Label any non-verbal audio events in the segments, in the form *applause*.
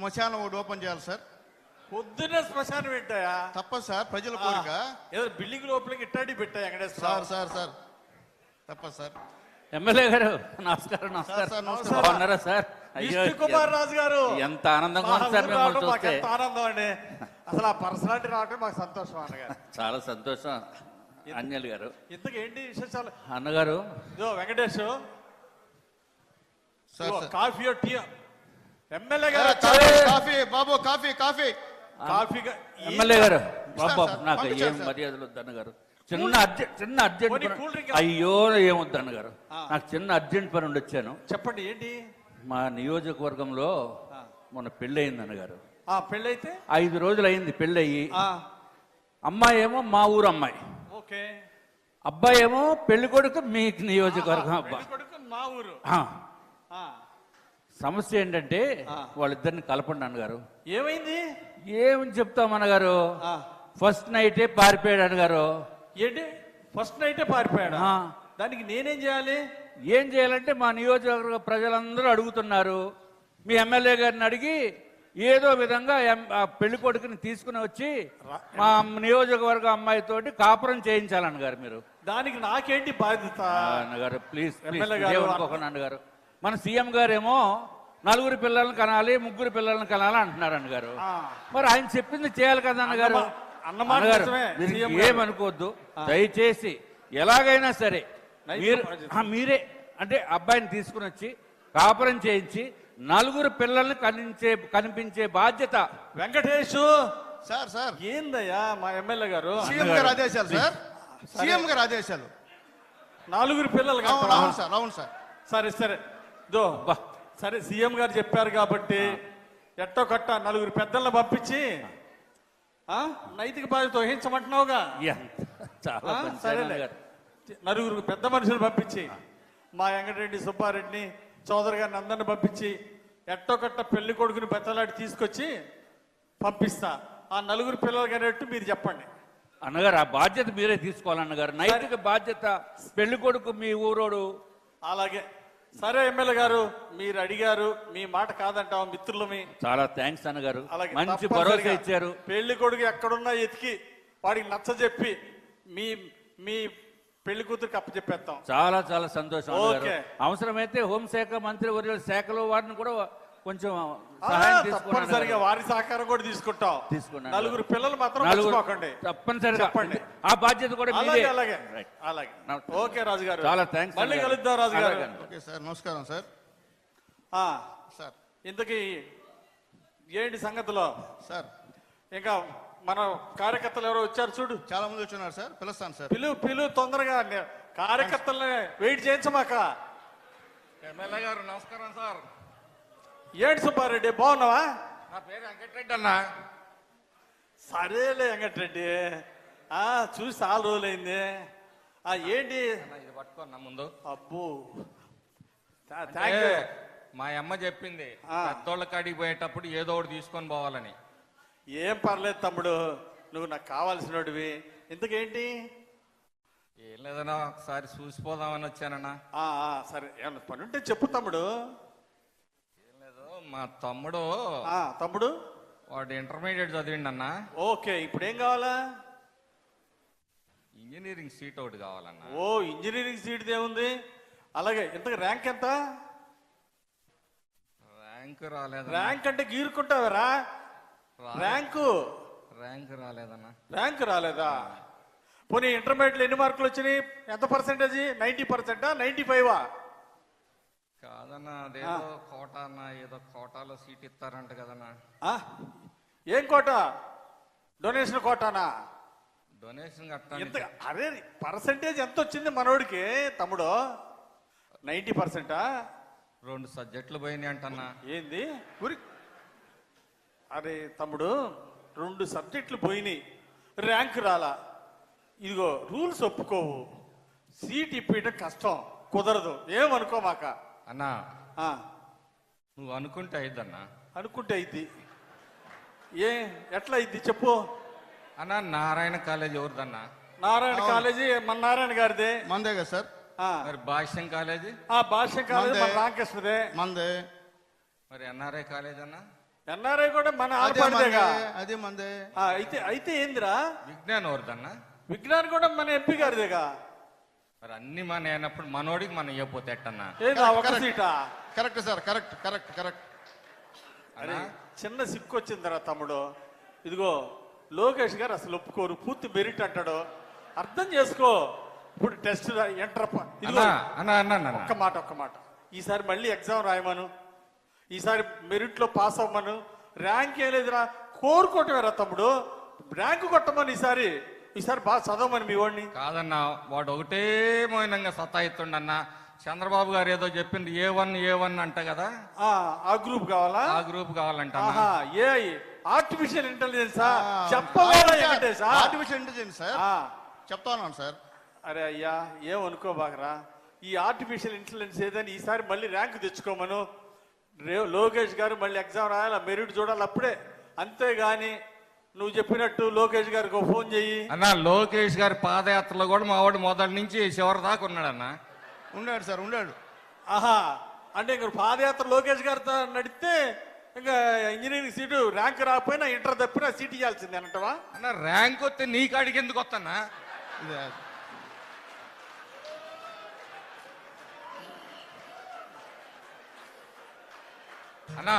శ్మశానం ఒకటి ఓపెన్ చేయాలి సార్. పొద్దున్నే శ్మశానం పెట్టాయా? తప్పదు సార్ ప్రజల కోరిక. ఏదో బిల్డింగ్ లోపలికి ఇట్టాడి పెట్టా సార్ వెంకటేశ్వర సార్ సార్. తప్పదు సార్. ఎమ్మెల్యే గారు నమస్కారం నమస్కారం. సార్, నమస్కారం. బాగున్నారా సార్? అయ్యో కుమార్ రాజు గారు. ఎంత ఆనందంగా ఉంది సార్ మిమ్మల్ని చూస్తే. ఆనందం అండి. అసలు ఆ పర్సనాలిటీ రావడం మాకు సంతోషం అన్నగారు. చాలా సంతోషం అంజలి గారు. ఇంతకు ఏంటి విశేషాలు? అన్నగారు. ఇదో Venkatesh. Sir sir. Coffee tea. MLA ఏ, గారు కాఫీ, బాబు కాఫీ కాఫీ. కాఫీ ఎమ్మెల్యే గారు బాబా నాకు ఏం. మర్యాదలు వద్దన్న గారు. చిన్న అర్జెంట్ చిన్న అర్జెంట్ అయ్యో ఏమొద్దన్న గారు. నాకు చిన్న అర్జెంట్ పని ఉండి వచ్చాను. చెప్పండి ఏంటి? మా నియోజకవర్గంలో ఆ. మొన్న పెళ్ళి అయింది అన్నగారు ఆ పెళ్ళైతే? ఐదు రోజులు అయింది పెళ్ళి అయ్యి ఆ, అమ్మాయి ఏమో మా ఊరు అమ్మాయి. ఓకే. అబ్బాయి ఏమో పెళ్ళి కొడుకు మీ నియోజకవర్గం అబ్బాయి మా ఊరు. ఆ. ఆ, సమస్య ఏంటంటే. వాళ్ళిద్దరిని కలపండి అన్నగారు. ఏమైంది? ఏమని చెప్తాం అన్నగారు? ఫస్ట్ నైటే పారిపోయాడు అన్నగారు. ఏంటి? ఫస్ట్ నైటే పారిపోయాడు. దానికి నేనేం చేయాలి? ఏం చేయాలంటే మా నియోజకవర్గ ప్రజలందరూ అడుగుతున్నారు. మీ ఎమ్మెల్యే గారిని అడిగి ఏదో విధంగా పెళ్ళి కొడుకుని తీసుకుని వచ్చి మా నియోజకవర్గ అమ్మాయితోటి కాపురం చేయించాలన్నగారు మీరు. దానికి నాకేంటి బాధ్యత? అన్నగారు ప్లీజ్ అన్నగారు. మన సీఎం గారేమో నలుగురు పిల్లల్ని కనాలి ముగ్గురు పిల్లల్ని కనాలి అంటున్నారు అన్నగారు ఆ. మరి ఆయన చెప్పింది చేయాలి కదా అన్నగారు అన్నగారు. ఏమనుకోవద్దు. దయచేసి ఎలాగైనా సరే మీరు మీరే అంటే అబ్బాయిని తీసుకుని వచ్చి కాపురం చేయించి నలుగురు పిల్లల్ని కనిపించే కనిపించే బాధ్యత వెంకటేష్! Sir sir. ఏందయ్యా మా ఎమ్మెల్యే గారు? సీఎం గారు ఆదేశాలు సార్. సీఎం గారు ఆదేశాలు. నలుగురు పిల్లలు? అవును సార్ అవును సార్. సరే సరే. దో. సరే సీఎం గారు చెప్పారు కాబట్టి ఎట్టో కట్ట నలుగురు పెద్దలను పంపించి నైతిక బాధ్యత వహించమంటున్నావుగా. సరేలే. నలుగురు పెద్ద మనుషులు పంపించి మా వెంకటరెడ్డి సుబ్బారెడ్డిని చౌదరి గారిని అందరిని పంపించి ఎట్టో కట్ట పెళ్ళి కొడుకుని బెత్తలాడి తీసుకొచ్చి పంపిస్తా. ఆ నలుగురు పిల్లలు కనేట్టు మీరు చెప్పండి. అన్నగారు ఆ బాధ్యత మీరే తీసుకోవాలన్నగారు. నైతిక బాధ్యత పెళ్ళి కొడుకు మీ ఊరోడు. అలాగే. సరే ఎమ్మెల్యే గారు మీరు అడిగారు మీ మాట కాదంటాం మిత్రులమి? చాలా థ్యాంక్స్ అన్నగారు. మంచి భరోసా ఇచ్చారు. పెళ్ళి కొడుకు ఎక్కడున్నా ఎతికి వాడికి నచ్చ చెప్పి మీ మీ పెళ్ళి కూతురికి అప్పచెప్పేస్తాం. చాలా చాలా సంతోషం. అవసరమైతే హోంశాఖ మంత్రి వర్యుల శాఖలో వారిని కూడా కొంచెం తప్పనిసరిగా వారి సహకారం కూడా తీసుకుంటాం. తీసుకున్నాను. నలుగురు పిల్లలు మాత్రం మర్చిపోకండి. తప్పనిసరిగా. చెప్పండి. ఆ బాధ్యత కూడా అలాగే మీదే. అలాగే రైట్. అలాగే. నా- ఓకే రాజు గారు చాలా థ్యాంక్స్ మళ్ళీ. కలుద్దాం రాజు గారు. Okay sir. నమస్కారం సార్. ఆ, సార్. ఇంతకీ ఏంటి సంగతిలో? సార్. ఇంకా మన కార్యకర్తలు ఎవరో వచ్చారు చూడు. చాలా మంది వచ్చున్నారు సార్. పిలుస్తాను సార్. పిలు పిలు తొందరగా కార్యకర్తల్ని వెయిట్ చేయించమాక. ఎమ్మెల్యే గారు నమస్కారం సార్. ఏంటి సుబ్బారెడ్డి బాగున్నావా? నా పేరు వెంకటరెడ్డి అన్న. సరేలే వెంకటరెడ్డి. ఆ చూసి చాలా రోజులైంది. ఆ ఏంటి? ఇది పట్టుకోన్న ముందు. అబ్బో. అంటే మా అమ్మ చెప్పింది ఆ. పెద్దోళ్ళ కాడికి పోయేటప్పుడు ఏదో ఒకటి తీసుకొని పోవాలని. ఏం పర్లేదు తమ్ముడు నువ్వు నాకు కావాల్సినోడివి. ఇంతకేంటి? ఏం లేదన్నా ఒకసారి చూసిపోదామని వచ్చానన్నా. సరే ఏమన్నా పని ఉంటే చెప్పు తమ్ముడు. మా తమ్ముడు తమ్ముడు? వాడు ఇంటర్మీడియట్ చదివిండి అన్న. ఓకే ఇప్పుడు ఏం కావాలా? ఇంజనీరింగ్ సీట్ ఒకటి కావాలన్న. ఓ ఇంజనీరింగ్ సీట్ ఏముంది? అలాగే ఇంతకు ర్యాంక్ ఎంత? ర్యాంక్ రాలేదన్న. ర్యాంక్ అంటే గీరుకుంటావరా? ర్యాంకు? ర్యాంక్ రాలేదన్న. ర్యాంక్ రాలేదా? పోనీ ఇంటర్మీడియట్లో ఎన్ని మార్కులు వచ్చినాయి? ఎంత పర్సెంటేజ్? నైంటీ పర్సెంటా? నైంటీ ఫైవా? కాదన్న అదేదో కోట అన్న ఏదో కోటాలో సీట్ ఇస్తారంట కదన్నా. ఏం కోట? డొనేషన్ కోటానా? డొనేషన్ ఎంత అరే పర్సెంటేజ్ ఎంత వచ్చింది మనోడికి తమ్ముడు? నైంటీ పర్సెంటా? రెండు సబ్జెక్టులు పోయినాయి అంటన్నా. ఏంది? అరే తమ్ముడు రెండు సబ్జెక్టులు పోయినాయి. ర్యాంక్ రాలా. ఇదిగో రూల్స్ ఒప్పుకోవు. సీట్ ఇప్పించడం కష్టం. కుదరదు. ఏమనుకోమాక? అన్నా ఆ, నువ్వు అనుకుంటే అయిద్దన్నా. అనుకుంటే అయింది ఏ ఎట్లా అయింది చెప్పు. అన్న నారాయణ కాలేజ్ ఎవరిదన్నా? నారాయణ కాలేజీ మన నారాయణ గారిదే. మందే కదా సార్? ఆ, మరి భాష్యం కాలేజీ? ఆ భాష్యం కాలేజీ మన మందే. రామకృష్ణదే. మందే. మరి ఎన్ఆర్ఐ కాలేజ్ అన్న? ఎన్ఆర్ఐ కూడా మన అదే మందే ఆడపడిదేగా అదే మందే. ఆ, అయితే అయితే ఏందిరా? విజ్ఞానం ఎవరిదన్నా? విజ్ఞాన్ కూడా మన ఎంపీ గారిదేగా. మరి అన్ని మన అయినప్పుడు మనోడికి మనం ఇవ్వకపోతే ఎట్టన్నా? ఏదా ఒక correct. సీటా? Correct sir correct correct correct అరే చిన్న సిక్కు వచ్చిందిరా తమ్ముడు. ఇదిగో లోకేష్ గారు అసలు ఒప్పుకోరు. పూర్తి మెరిట్ అంటాడు. అర్థం చేసుకో. ఇప్పుడు టెస్ట్ ఎంటర్ ఇదిగో అన్నా అన్నా అన్నా అన్నా ఒక్క మాట ఒక్క మాట. ఈసారి మళ్ళీ ఎగ్జామ్ రాయమను. ఈసారి మెరిట్లో పాస్ అవ్వమను. ర్యాంక్ ఏం లేదురా. కోరుకోవటమేరా తమ్ముడు. ర్యాంక్ కొట్టమని ఈసారి. ఈసారి బాగా చదవమని మీ వాడిని. కాదన్నా వాడు ఒకటే మౌనంగా సతాయిస్తుండన్నా చంద్రబాబు గారు ఏదో చెప్పింది ఏ వన్ ఏ వన్ అంట కదా? ఆ, ఆ గ్రూప్ కావాలా? ఆ గ్రూప్ కావాలంట ఏ ఆర్టిఫిషియల్ ఇంటెలిజెన్సా ఆర్టిఫిషియల్ ఇంటెలిజెన్స్ సార్ చెప్తా ఉన్నాను సార్ అరే అయ్యా ఏం అనుకోబాకరా ఈ ఆర్టిఫిషియల్ ఇంటెలిజెన్స్ ఏదని ఈసారి మళ్ళీ ర్యాంక్ తెచ్చుకోమను. రే- లోకేష్ గారు మళ్ళీ ఎగ్జామ్ రాయాలి? మెరిట్ చూడాలి అప్పుడే. అంతేగాని నువ్వు చెప్పినట్టు లోకేష్ గారికి ఫోన్ చెయ్యి. అన్న లోకేష్ గారి పాదయాత్రలో కూడా మా వాడు మొదటి నుంచి చివరి దాకా ఉన్నాడన్నా. ఉండాడు సార్ ఉండాడు ఆహా అంటే ఇంక పాదయాత్ర లోకేష్ గారితో నడిస్తే ఇంకా ఇంజనీరింగ్ సీటు ర్యాంక్ రాకపోయినా ఇంటర్ తప్పినా సీట్ ఇవ్వాల్సిందే అంటవా? అన్న ర్యాంక్ వస్తే నీ కాడికి ఎందుకు వస్తానా ఇదే. అన్నా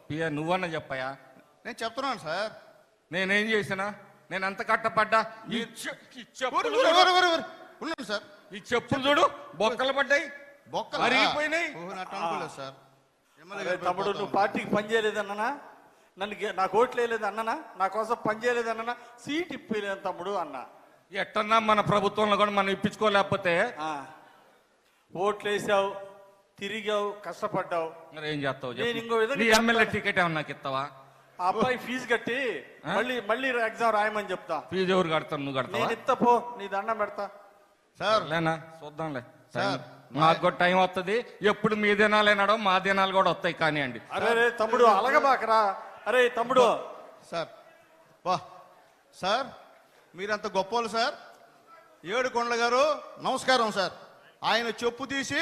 పియ నువ్వన్నా చెప్పయా? నేను చెప్తున్నాను సార్. నేనేం చేసినా? నేను ఎంత కట్టపడ్డా? ఈ చె- ఈ ఊరి, చెప్పులు ఊరి, చూడు. ఉన్నాను సార్. ఈ చెప్పులు చూడు బొక్కలు పడ్డాయి. బొక్కలు? అరిగిపోయినాయి. అట్లా అనుకోలేదు సార్. ఎమ్మెల్యే అరే గారు తమ్ముడు పోతా నువ్వు పార్టీకి పని చేయలేదన్ననా నన్ను గే- నాకు ఓట్లు వేయలేదు అన్ననా? నా కోసం పని చేయలేదన్ననా సీట్ ఇప్పలేదు తమ్ముడు అన్న. ఎట్టన్నా మన ప్రభుత్వంలో కూడా మనం ఇప్పించుకోలేకపోతే? ఆ, ఓట్లు వేసావు తిరిగావు కష్టపడ్డావు. మరి ఏం చేస్తావు? నేను ఇంకో. విధంగా నీ ఎమ్మెల్యే టికెట్ ఏమన్నా నాకు ఇస్తావా? ఆ అబ్బాయి ఫీజు కట్టి? మళ్ళీ మళ్ళీ ఎగ్జామ్ రాయమని చెప్తా. ఫీజు ఎవరు కడతావు నువ్వు కడతావా? నేను ఇస్తా పో. నీ దండం పెడతా. సార్. లేనా చూద్దాంలే. సార్, మాకు కూడా టైం వస్తుంది ఎప్పుడు మీ దినాలే నడవ మా దినాలు కూడా వస్తాయి కానివ్వండి. అరే రే తమ్ముడు అలగబాకరా. అరే తమ్ముడు. సార్ వా. సార్ మీరంత గొప్పోళ్ళు సార్. ఏడు కొండల గారు నమస్కారం సార్. ఆయన చెప్పు తీసి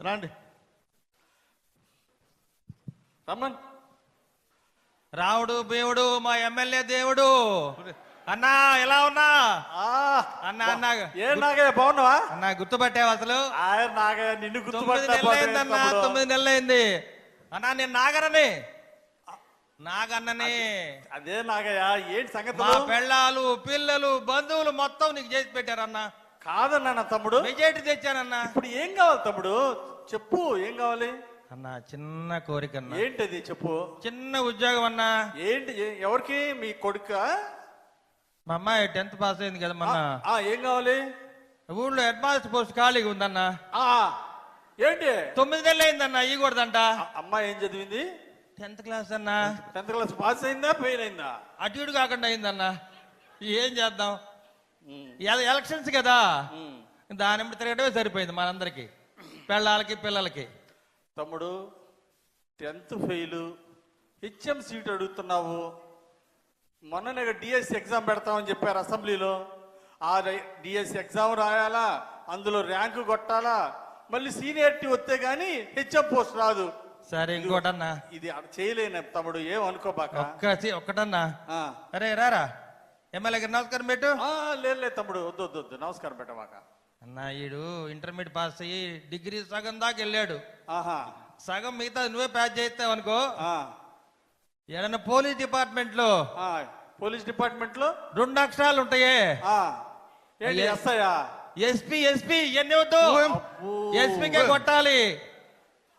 రండి. రమ్మన్ రాముడు భీముడు మా ఎమ్మెల్యే దేవుడు. అన్నా ఎలా ఉన్నా? ఆ, అన్న అన్న. ఏ నాగయ్య బాగున్నావా? అన్న గుర్తుపట్టావు అసలు? నాగయ్య నిన్ను తొమ్మిది గుర్తుపట్టా నెలలు అయిందన్న తొమ్మిది నెలలు అయింది అన్నా నేను నాగరని నాగన్నని. అదే నాగయ్య ఏంటి సంగతి మా పెళ్ళాలు పిల్లలు బంధువులు మొత్తం నీకు చేసి పెట్టారన్న. కాదన్నా తమ్ముడు. మెజార్టీ తెచ్చానన్నా. ఇప్పుడు ఏం కావాలి తమ్ముడు? చెప్పు ఏం కావాలి? అన్న చిన్న కోరిక అన్న. ఏంటది చెప్పు? చిన్న ఉద్యోగం అన్నా. ఏంటి ఎవరికి? మీ కొడుక? మా అమ్మాయి టెన్త్ పాస్ అయింది కదా మొన్న. ఆ, ఏం కావాలి? ఊళ్ళో హెడ్ మాస్టర్ పోస్ట్ ఖాళీగా ఉందన్న. ఆ, ఏంటి? తొమ్మిది నెలలు అయిందన్న ఇవ్వకూడదంట ఆ, అమ్మాయి ఏం చదివింది? టెన్త్ క్లాస్ అన్న. టెన్త్ క్లాస్ పాస్ అయిందా ఫెయిల్ అయిందా? అటు ఇటు కాకుండా అయిందన్న. ఏం చేద్దాం? ఎలక్షన్స్ కదా. దాని తిరగడమే సరిపోయింది మనందరికి. పిల్లలకి పిల్లలకి. తమ్ముడు టెన్త్ ఫెయిల్ హెచ్ఎం సీట్ అడుగుతున్నావు. మొన్ననే డిఎస్సి ఎగ్జామ్ పెడతామని చెప్పారు అసెంబ్లీలో. ఆ డిఎస్సి ఎగ్జామ్ రాయాలా? అందులో ర్యాంకు కొట్టాలా? మళ్ళీ సీనియారిటీ వస్తే గానీ హెచ్ఎం పోస్ట్ రాదు. సరే ఇంకోటన్నా. ఇది చేయలేను తమ్ముడు ఏం అనుకోబాక? ఒక్కటన్నా. అరే రారా. ఎమ్మెల్యే గారు నమస్కారం పెట్టు. ఆ, లేదు లేదు తమ్ముడు వద్దు వద్దు వద్దు నమస్కారం పెట్టమాక. అన్న ఈడు ఇంటర్మీడియట్ పాస్ అయ్యి డిగ్రీ సగం దాకా వెళ్ళాడు. ఆహా. సగం మిగతా నువ్వే ప్యాచ్ చేస్తావు అనుకో. ఆ, ఏదన్నా పోలీస్ డిపార్ట్మెంట్లో ఆ, పోలీస్ డిపార్ట్మెంట్లో రెండు అక్షరాలు ఉంటాయే. ఆ, ఏంటి అయ్యే. ఎస్ఐయా ఎస్పీ ఎస్పీ ఇవన్నీ వద్దు. అబ్బో. ఎస్పీకే కొట్టాలి.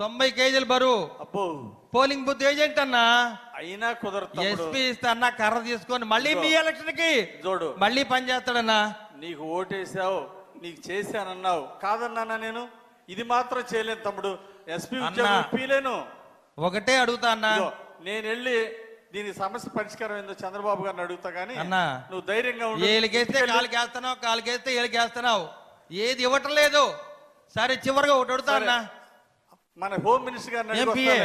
తొంభై కేజీలు బరువు. అబ్బో. పోలింగ్ బూత్ ఏజెంట్ అన్నా? అయినా కుదరదు ఎస్పీ ఇస్తే అన్న కర్ర తీసుకొని మళ్ళీ మీ ఎలక్షన్కి చూడు. మళ్ళీ పని చేస్తాడన్నా? నీకు ఓటేసావు నీకు చేశానన్నావు. కాదన్నానా నేను? ఇది మాత్రం చేయలేను తమ్ముడు. ఎస్పీ ఉద్యోగం. ఇప్పిలేను ఒకటే అడుగుతా అన్నా. నేను వెళ్ళి దీని సమస్య పరిష్కారం ఏందో చంద్రబాబు గారిని అడుగుతా గానీ అన్నా. నువ్వు ధైర్యంగా ఉండు. ఏలికేస్తే కాలుకి వేస్తున్నావు కాలుకి వేస్తే ఏలికి వేస్తున్నావు ఏది ఇవ్వటం లేదు. సరే చివరిగా ఒకటి అడుగుతా. అన్నా. మన హోమ్ మినిస్టర్ అడిగి ఎంపీఏ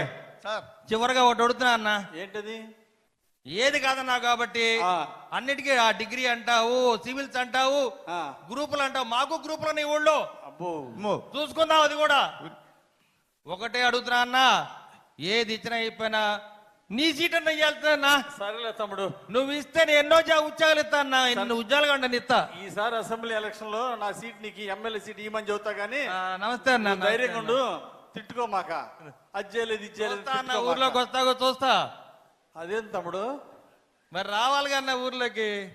చివరిగా ఒకటి అడుగుతున్నా అన్నా. ఏంటది? ఏది కాదన్నా కాబట్టి. అన్నిటికీ ఆ డిగ్రీ అంటావు సివిల్స్ అంటావు ఆ. గ్రూపులు అంటావు. మాకు గ్రూపులు నీ ఊళ్ళో. చూసుకుందాం అది కూడా. ఒకటే అడుగుతున్నా అన్నా. ఏది ఇచ్చినా ఇప్పినా నీ సీట్ అన్న ఇయ్యాల్సిన సరేలే తమ్ముడు. నువ్వు ఇస్తే నేను ఎన్నో ఉద్యోగాలు ఇస్తా అన్నా. ఎన్ని ఉద్యోగాలు కంటే ఇస్తా. ఈసారి అసెంబ్లీ ఎలక్షన్లో నా సీట్ నీకు ఎమ్మెల్యే సీట్ ఇవ్వమని చెబుతా గానీ ఆ, నమస్తే అన్న ధైర్యంగా ఉండు. తిట్టుకో మాక. అది చేయలేదు ఇది చేయలేదు చూస్తా అన్న ఊర్లోకి. వస్తాగో చూస్తా. అదేం తమ్ముడు? మరి రావాలి కన్నా ఊర్లోకి.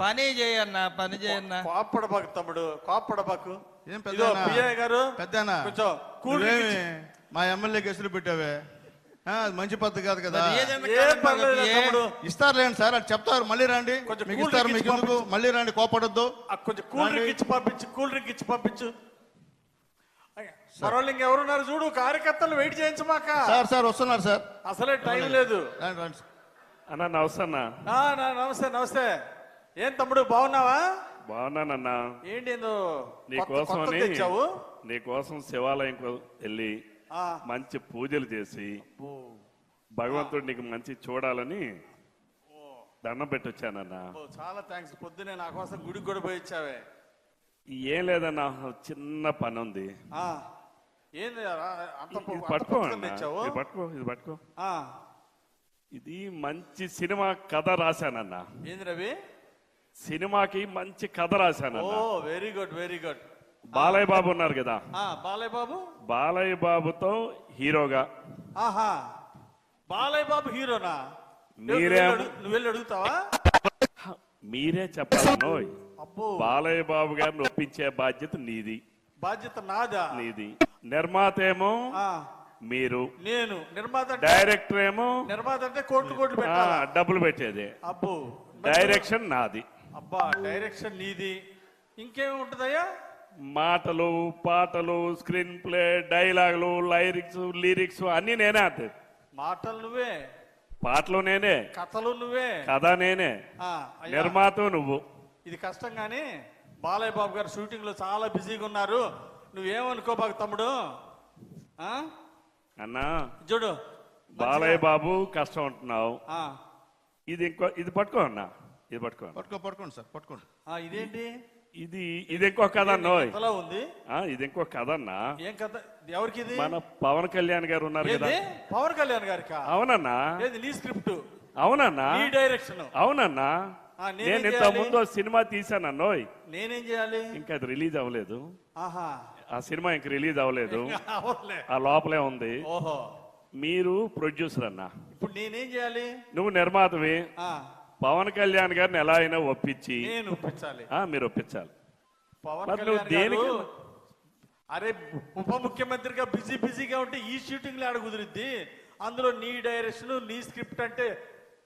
పని చేయన్న పని చేయన్న. కోప్పడబాకు తమ్ముడు కోప్పడబాకు. ఏం? పిఏ గారు పెద్దనా కొంచెం కూల్ డ్రింక్ మా ఎమ్మెల్యే కేసులు పెట్టావే? ఆ, అది మంచి పద్ధతి కాదు కదా. మరి ఏదైనా ఏ కారణం పర్లేదు ఏ- తమ్ముడు. ఇస్తారులేండి సార్ అది చెప్తారు. మళ్ళీ రండి. కొంచెం మీకు కూల్ ఇస్తారు డ్రింక్ మీకు ఇచ్చి ఎందుకు? మళ్ళీ రండి కోపడొద్దు. ఆ కొంచెం కూల్ డ్రింక్ ఇచ్చి పంపించు కూల్ డ్రింక్ ఇచ్చి పంపించు. మరోళ్ళు ఇంకెవరున్నారు చూడు కార్యకర్తలు వెయిట్ చేయించమాక. సార్ సార్ వస్తున్నారు సార్. అసలే టైం లేదు. రండి, రండి. అన్న నమస్తే అన్న ఆ, నా- నమస్తే నమస్తే. ఏం తమ్ముడు బాగున్నావా? బాగున్నానన్నా. ఏంటి ఏందో కొత్త- కొత్తది తెచ్చావు? నీకోసం శివాలయం వెళ్ళి ఆ, మంచి పూజలు చేసి ఓ, భగవంతుడు నీకు మంచి చూడాలని దండం పెట్టొచ్చానన్నా. ఓ, చాలా థ్యాంక్స్ పొద్దునే నా కోసం గుడికి కూడా పోయి ఇచ్చావే ఏం లేదన్నా చిన్న పని ఉంది ఆ, ఏంది అంత పట్టుకో పట్టుకో ఇది పట్టుకో. ఇది మంచి సినిమా కథ రాశానన్నా. ఏంది రవి? సినిమాకి మంచి కథ ఓ రాశానన్నా very good very good Balayya బాబు ఉన్నారు కదా? బాలయ్య బాబు? బాలయ్య బాబుతో హీరోగా. ఆహా. బాలయ్య బాబు హీరోనా? మీరేం- నువ్వు వెళ్ళి అడుగు- నువ్వు వెళ్ళి అడుగుతావా? మీరే అబ్బో. బాలయ్య బాబు గారిని ఒప్పించే బాధ్యత నీది. బాధ్యత నాదా? నీది. నిర్మాత ఏమో మీరు. నేను నిర్మాత డైరెక్టర్ ఏమో నిర్మాత అంటే కోట్లు కోట్లు పెట్టాలా? డబ్బులు పెట్టేదే. అబ్బో. డైరెక్షన్ నాది. అబ్బా డైరెక్షన్ నీది. ఇంకేమి ఉంటుందయ్యా? మాటలు పాటలు స్క్రీన్ ప్లే డైలాగులు లైరిక్స్ లిరిక్స్ అన్ని నేనే అంతే. మాటలు నువ్వే. పాటలు నేనే. కథలు నువ్వే. కథ నేనే. నిర్మాత నువ్వు. ఇది కష్టం కానీ బాలయ్య బాబు గారు షూటింగ్లో చాలా బిజీగా ఉన్నారు. నువ్వేమనుకో బాగు తమ్ముడు? ఆ? అన్నా చూడు. బాలయ్య బాబు కష్టం ఉంటున్నావు ఆ, ఇది ఇంకో ఇది పట్టుకో అన్నా. ఇది పట్టుకో అన్నా. పట్టుకో పట్టుకోండి సార్ పట్టుకోండి. ఆ, ఇదేంటి? ఇది ఇది ఇంకో కథ అన్నోయ్. కథలా ఉంది. ఆ, ఇది ఇంకో కథ అన్నా. ఏం కథ? ఎవరికి ఇది? మన పవన్ కళ్యాణ్ గారు ఉన్నారు కదా. పవన్ కళ్యాణ్ గారికా? అవునన్నా. నీ స్క్రిప్ట్? అవునన్నా. నీ డైరెక్షన్. అవునన్నా. ఆ, నేనేం ఇంత? ముందు సినిమా తీసాను అన్నోయ్. నేనేం చేయాలి? ఇంకా అది రిలీజ్ అవ్వలేదు. ఆహా. ఆ సినిమా ఇంక రిలీజ్ అవ్వలేదు. *laughs* అవునులే. ఆ లోపలే ఉంది. ఓహో. మీరు ప్రొడ్యూసర్ అన్న. ఇప్పుడు నేనేం చేయాలి? నువ్వు నిర్మాతవి. ఆ, పవన్ కళ్యాణ్ గారిని ఎలా అయినా ఒప్పించి. నేను ఒప్పించాలి. ఆ, మీరు ఒప్పించాలి. పవన్ మరి నువ్వు కళ్యాణ్ గారు దేనికి- అరే ఉప ముఖ్యమంత్రిగా బిజీ బిజీగా ఉంటే ఈ షూటింగ్ ఆడ కుదిరిద్ది. అందులో నీ డైరెక్షన్ నీ స్క్రిప్ట్ అంటే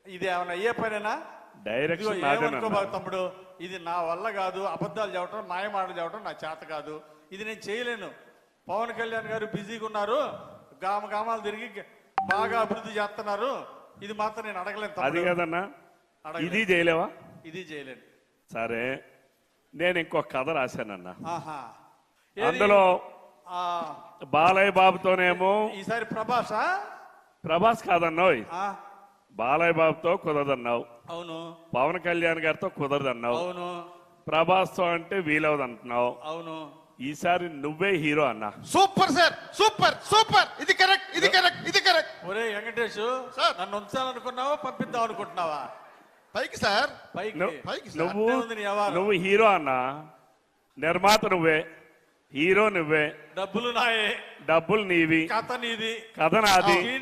ఇది ఏమైనా అయ్యే పనేనా? డైరెక్షన్ ఇదిగో నాదేనన్నా. ఏమనుకోబాకు తమ్ముడు? ఇది నా వల్ల కాదు. అబద్ధాలు చెప్పడం మాయమాటలు చెప్పడం నా చేత కాదు. ఇది నేను చేయలేను. పవన్ కళ్యాణ్ గారు బిజీగా ఉన్నారు. గామ గామాలు తిరిగి బాగా అభివృద్ధి చేస్తున్నారు. ఇది మాత్రం నేను అడగలేను అది కదన్నా. ఇది చేయలేవా? ఇది చేయలేను. సరే. నేను ఇంకో కథ రాశానన్నా? అందులో బాలయ్య బాబుతోనేమో ఈసారి ప్రభాసా? ప్రభాస్ కాదన్నావు బాలయ్య బాబుతో కుదరదన్నావు. అవును. పవన్ కళ్యాణ్ గారితో కుదరదన్నావు. అవును. ప్రభాస్తో అంటే వీలవదు అంటున్నావు అవును. ఈసారి నువ్వే హీరో అన్నా. Super sir super super. ఇది కరెక్ట్ ఇది కరెక్ట్ ఇది కరెక్ట్. ఒరే వెంకటేష్ సార్. నన్ను ఉంచాలనుకున్నావా పంపిద్దాం అనుకుంటున్నావా? పైకి సార్. పైకి. నువ్వు- పైకి. నువ్వు. నువ్వు హీరో అన్నా. నిర్మాత నువ్వే. హీరో నువ్వే. డబ్బులు నాయే. డబ్బులు నీవి. కథ నీది. కథ నాది.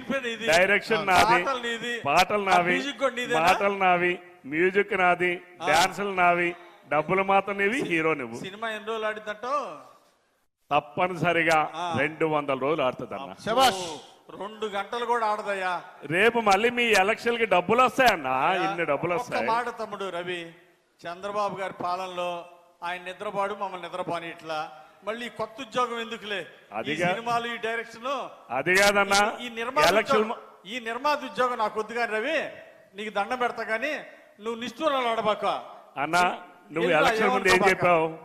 డైరెక్షన్ నాది. పాటలు నీది. పాటలు ఆ నావి? పాటలు నావి. మ్యూజిక్ నాది. డాన్సులు నావి. డబ్బులు మాత్రం నీవి హీరో నువ్వు సినిమా ఎన్ని రోజులు ఆడిందంటో తప్పనిసరిగా ఆ. రెండు వందల రోజులు ఆడుతుందన్న. శబాష్ రెండు గంటలు కూడా ఆడదయ్యా. రేపు మళ్ళీ మీ ఎలక్షన్కి డబ్బులు వస్తాయన్నా ఇన్ని డబ్బులు ఒక్క వస్తాయి. మాట తమ్ముడు రవి చంద్రబాబు గారి పాలనలో ఆయన నిద్రపాడు మమ్మల్ని నిద్రపోని ఇట్లా. మళ్ళీ ఈ కొత్త ఉద్యోగం ఎందుకులే? ఈ అదిగా- సినిమాలు ఈ డైరెక్షన్? అది కాదన్నా ఈ నిర్మాత ఎలక్షన్ ఉద్యోగం- ఈ నిర్మాత ఉద్యోగం నాకు వద్దు కానీ రవి నీకు దండం పెడతా కానీ నువ్వు నిష్ఠూరాలు ఆడబాక. అన్నా నువ్వు ఎలక్షన్ ముందు ఏం? చెప్పావు?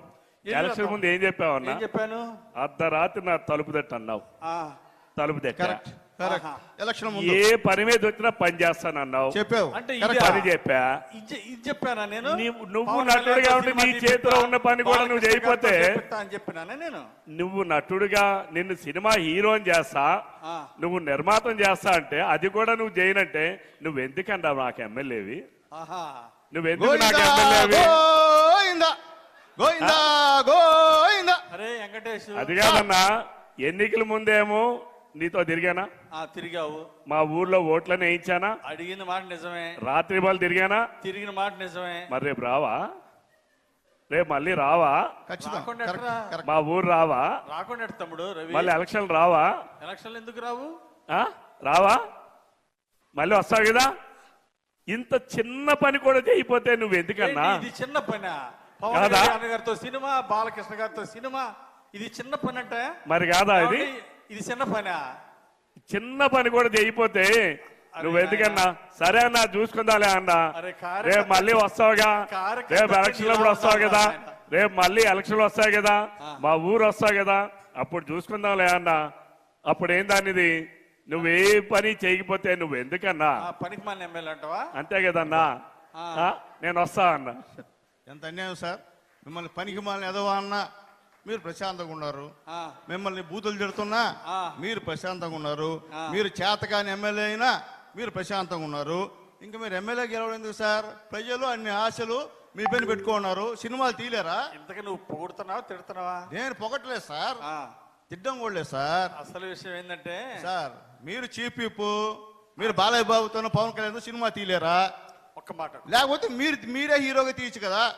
ఎలక్షన్ ముందు ఏం చెప్పావు అన్నా? చెప్పాను? అర్ధరాత్రి నా తలుపు తట్టు అన్నావు. ఆ, తలుపు తట్ట? Correct correct. ఆహా. ఎలక్షన్ ముందు. ఏ పని మీద వచ్చినా పని చేస్తానన్నావు చెప్పావు. అంటే Correct. ఇదా? పని చెప్పా? ఇది చెప్పానా నేను? నువ్వు నటుడుగా ఉండి నీ చేతిలో ఉన్న పని కూడా నువ్వు చేయకపోతే- చేపిస్తా అని చెప్పినానే నేను? నువ్వు నటుడుగా నిన్ను సినిమా హీరోని చేస్తా. నువ్వు నిర్మాతం చేస్తా అంటే అది కూడా నువ్వు చేయనంటే నువ్వు ఎందుకన్నా నాకు ఎమ్మెల్యేవి? ఆహా. నువ్వెందుకు నాకు ఎమ్మెల్యేవి గోవిందా అరే వెంకటేష్. అది కాదన్నా ఎన్నికల ముందేమో నీతో తిరిగానా? ఆ తిరిగావు. మా ఊర్లో ఓట్లను వేయించానా అడిగిన మాట నిజమే. రాత్రి బాల్ తిరిగానా? తిరిగిన మాట నిజమే. మరి రేపు రావా? రేపు మళ్ళీ రావా? మా ఊరు రావా? రాకుండా తమ్ముడు రవి? మళ్ళీ ఎలక్షన్ రావా? ఎలక్షన్లు ఎందుకు రావు? ఆ? రావా? మళ్ళీ వస్తావు కదా? ఇంత చిన్న పని కూడా చేయకపోతే నువ్వు ఎందుకన్నా ఇది చిన్న పని? పవన్ కాదా? కళ్యాణ్ గారితో సినిమా బాలకృష్ణ గారితో సినిమా ఇది చిన్న పని అంటే మరి కాదా ఇది? ఇది చిన్న పని? చిన్న పని కూడా చేయకపోతే నువ్వు ఎందుకన్నా సరే అన్నా చూసుకుందాలే అన్నా. అరే కార్యకర్త- రేపు మళ్ళీ వస్తావుగా. కార్యకర్త రేపు ఎలక్షన్ అప్పుడు వస్తావు కదా. రేపు మళ్ళీ ఎలక్షన్లు వస్తాయి కదా. మా ఊరు వస్తావు కదా. అప్పుడు చూసుకుందాంలే అన్నా. అప్పుడు ఏం దానిది? నువ్వు ఏ పని చేయకపోతే నువ్వు ఎందుకన్నా? ఆ పనికి మన ఎమ్మెల్యే అంటావా? అంతే కదన్నా? నేను వస్తా అన్నా. ఎంత అన్యాయం సార్? మిమ్మల్ని పనికి మాలిన ఎదవా అన్నా? మీరు ప్రశాంతంగా ఉన్నారు. ఆ, మిమ్మల్ని బూతులు తిడుతున్నా. మీరు ప్రశాంతంగా ఉన్నారు. మీరు చేతకాని ఎమ్మెల్యే అయినా మీరు ప్రశాంతంగా ఉన్నారు. ఇంకా మీరు ఎమ్మెల్యే గెలవడం ఎందుకు సార్? ప్రజలు అన్ని ఆశలు మీ పైన పెట్టుకున్నారు. సినిమాలు తీలేరా ఇంతకీ నువ్వు పొగుడుతున్నావా తిడుతున్నావా? నేను పొగట్లేదు సార్. తిడ్డం కూడా లేదు సార్. అసలు విషయం ఏంటంటే సార్ మీరు చీఫ్ విప్ మీరు బాలయ్య బాబుతో పవన్ కళ్యాణ్ సినిమా తీలేరా ఒక్క మాట లేకపోతే మీరు మీరే హీరోగా తీయచ్చు కదా?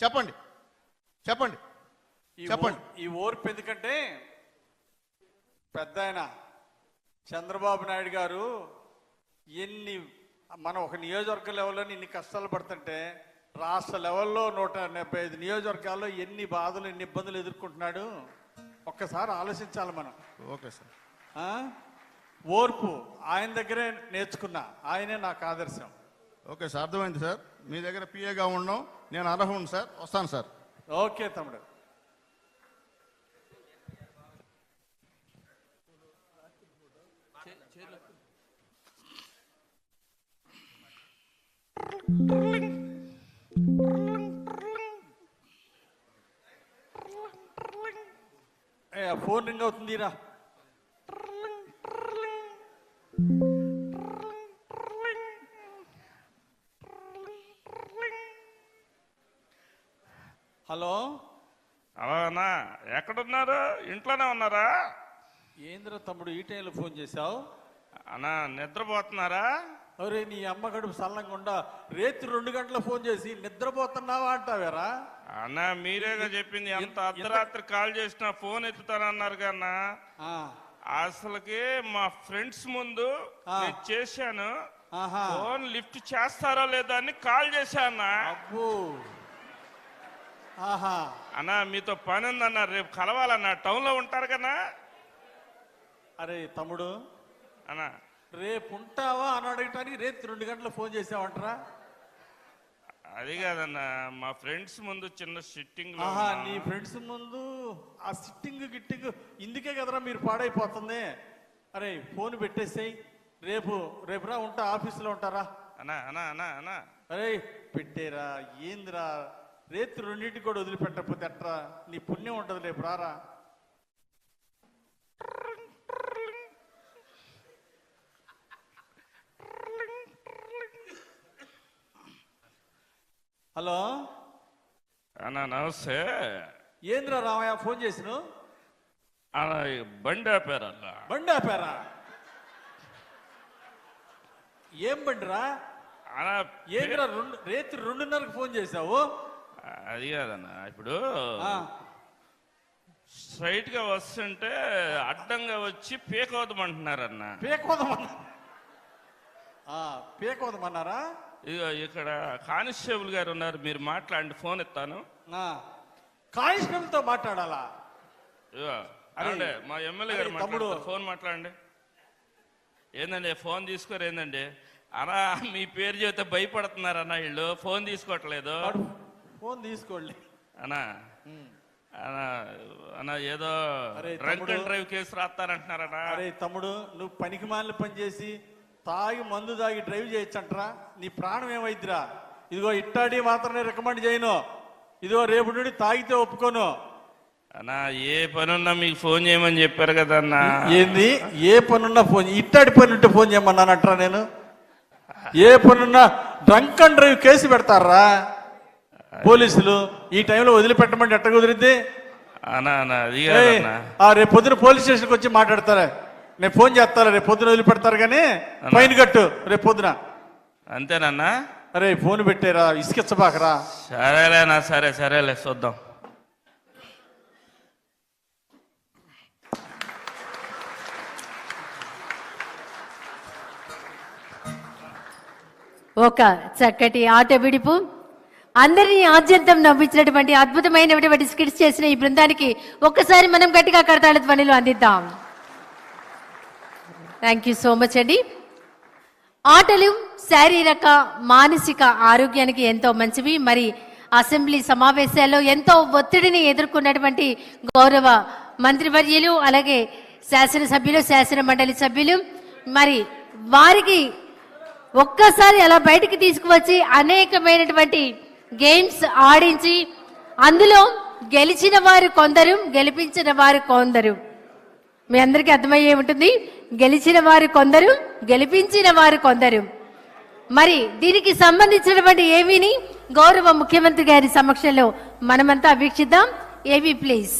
చెప్పండి. చెప్పండి. చెప్పండి. ఈ ఓర్పు ఎందుకంటే పెద్ద ఆయన చంద్రబాబు నాయుడు గారు ఎన్ని మనం ఒక నియోజకవర్గ లెవెల్లో ఇన్ని కష్టాలు పడుతుంటే రాష్ట్ర లెవెల్లో నూట డెబ్బై ఐదు నియోజకవర్గాల్లో ఎన్ని బాధలు ఎన్ని ఇబ్బందులు ఎదుర్కొంటున్నాడు? ఒక్కసారి ఆలోచించాలి మనం. Okay sir? ఓర్పు ఆయన దగ్గరే నేర్చుకున్నా. ఆయనే నాకు ఆదర్శం. ఓకే సార్ అర్థమైంది సార్. మీ దగ్గర పిఏగా ఉండడం నేను అర్హుడు సార్ వస్తాను సార్. ఓకే తమ్ముడు. ఫోన్ రింగ్ అవుతుందిరా. హలో అలానా ఎక్కడున్నారు? ఇంట్లోనే ఉన్నారా? ఏంద్ర తమ్ముడు ఈ టైంలో ఫోన్ చేశావు? అన్నా నిద్రపోతున్నారా? అరే నీ అమ్మ గడుపు సల్లంగా రేత్రి రెండు గంటల ఫోన్ చేసి నిద్రపోతున్నావా అంటావేరా? అన్నా మీరేగా చెప్పింది? ఎంత అర్ధరాత్రి కాల్ చేసినా ఫోన్ ఎత్తుతానన్నారు కన్నా అసలుకి మా ఫ్రెండ్స్ ముందు. నేను చేశాను. ఫోన్ లిఫ్ట్ చేస్తారో లేదా అని కాల్ చేశానా అన్నా. మీతో పని ఉందన్నా రేపు కలవాలన్నా. టౌన్లో ఉంటారు కదా. అరే తమ్ముడు. అన్నా. రేపు ఉంటావా అని అడగటానికి రేపు రెండు గంటల ఫోన్ చేసావంటరా? అది కాదన్నా మా ఫ్రెండ్స్ ముందు చిన్న సిట్టింగ్ ఆహా. నీ ఫ్రెండ్స్ ముందు ఆ సిట్టింగ్ గిట్టింగ్ ఇందుకే కదరా మీరు పాడైపోతుంది. అరే ఫోన్ పెట్టేసేయ్. రేపు రేపురా ఉంటా ఆఫీసులో ఉంటారా? అన్నా అన్నా అన్నా అన్నా. అరే పెట్టేరా ఏందిరా? రేపు రెండింటికి కూడా వదిలిపెట్టకపోతే ఎట్రా? నీ పుణ్యం ఉంటుంది రేపు రారా? హలో? అన్నా నమస్తే. ఏంద్రా రామయ్య ఫోన్ చేసిను బండి ఆపారన్నా బండి ఆపారా? ఏం బండిరా? ఏంద్రా రెండు రేత్రి రెండున్నరకు ఫోన్ చేశావు? అది కాదన్నా ఇప్పుడు ఆ, స్ట్రైట్గా వస్తుంటే అడ్డంగా వచ్చి పీకవద్దమంటున్నారన్న పేకోదమన్నా ఆ, పేకోదమన్నారా ఇదిగో ఇక్కడ కానిస్టేబుల్ గారు ఉన్నారు మీరు మాట్లాడండి ఫోన్ ఇస్తాను ఆ, కానిస్టేబుల్తో మాట్లాడాలా? అరే, ఏమండి, మా ఎమ్మెల్యే గారు తమ్ముడు. ఫోన్ మాట్లాడండి. ఏందండి ఫోన్ తీసుకోరు ఏందండి? అన్నా మీ పేరు చెబితే భయపడుతున్నారన్న వీళ్ళు ఫోన్ తీసుకోవట్లేదు. ఫోన్ తీసుకోండి. అన్నా అన్నా అన్నా ఏదో డ్రంక్. అండ్ డ్రైవ్ కేసు రాస్తారంటున్నారన్నా అరే తమ్ముడు నువ్వు పనికి మాలిన పని చేసి తాగి మందు తాగి డ్రైవ్ చేయొచ్చంటరా? నీ ప్రాణం ఏమైద్దిరా? ఇదిగో ఇట్టాడి మాత్రమే రికమెండ్ చేయను. ఇదిగో రేపు నుండి తాగితే ఒప్పుకోను. అన్నా ఏ పని ఉన్నా మీకు ఫోన్ చేయమని చెప్పారు కదా అన్నా. ఏంది? ఏ పనున్నా ఫోన్ ఇట్టాడి పని ఉంటే ఫోన్ చేయమన్నానంటరా నేను? ఏ పనున్నా డ్రంక్ అండ్ డ్రైవ్ కేసు పెడతారా? పోలీసులు ఈ టైంలో వదిలిపెట్టమంటే ఎట్ట కుదిరిద్ది అన్నా అన్నా అది ఆ రేపు పొద్దున పోలీస్ స్టేషన్కి వచ్చి మాట్లాడతారా? నేను ఫోన్ చేస్తారా రేపు పొద్దున వదిలిపెడతారు కానీ ఫైన్ కట్టు రేపు పొద్దున. అంతేనన్నా అరే ఫోన్ పెట్టారా ఇసుకిచ్చబాకరా. సరేలేనా సరే సరేలే చూద్దాం. ఒక చక్కటి ఆట విడుపు. అందరినీ ఆద్యంతం నవ్వించినటువంటి అద్భుతమైనటువంటి స్కిట్స్ చేసిన ఈ బృందానికి ఒక్కసారి మనం గట్టిగా కడతాళ ధ్వనిలో అందిద్దాం. థ్యాంక్ యూ సో మచ్ అండి ఆటలు శారీరక మానసిక ఆరోగ్యానికి ఎంతో మంచివి. మరి అసెంబ్లీ సమావేశాల్లో ఎంతో ఒత్తిడిని ఎదుర్కొన్నటువంటి గౌరవ మంత్రివర్యులు అలాగే శాసనసభ్యులు శాసన మండలి సభ్యులు. మరి వారికి ఒక్కసారి అలా బయటికి తీసుకువచ్చి అనేకమైనటువంటి గేమ్స్ ఆడించి అందులో గెలిచిన వారు కొందరు గెలిపించిన వారు కొందరు. మీ అందరికీ అర్థమయ్యే ఉంటుంది. గెలిచిన వారు కొందరు గెలిపించిన వారు కొందరు. మరి దీనికి సంబంధించినటువంటి ఏమీని గౌరవ ముఖ్యమంత్రి గారి సమక్షంలో మనమంతా వీక్షిద్దాం. ఏవి ప్లీజ్.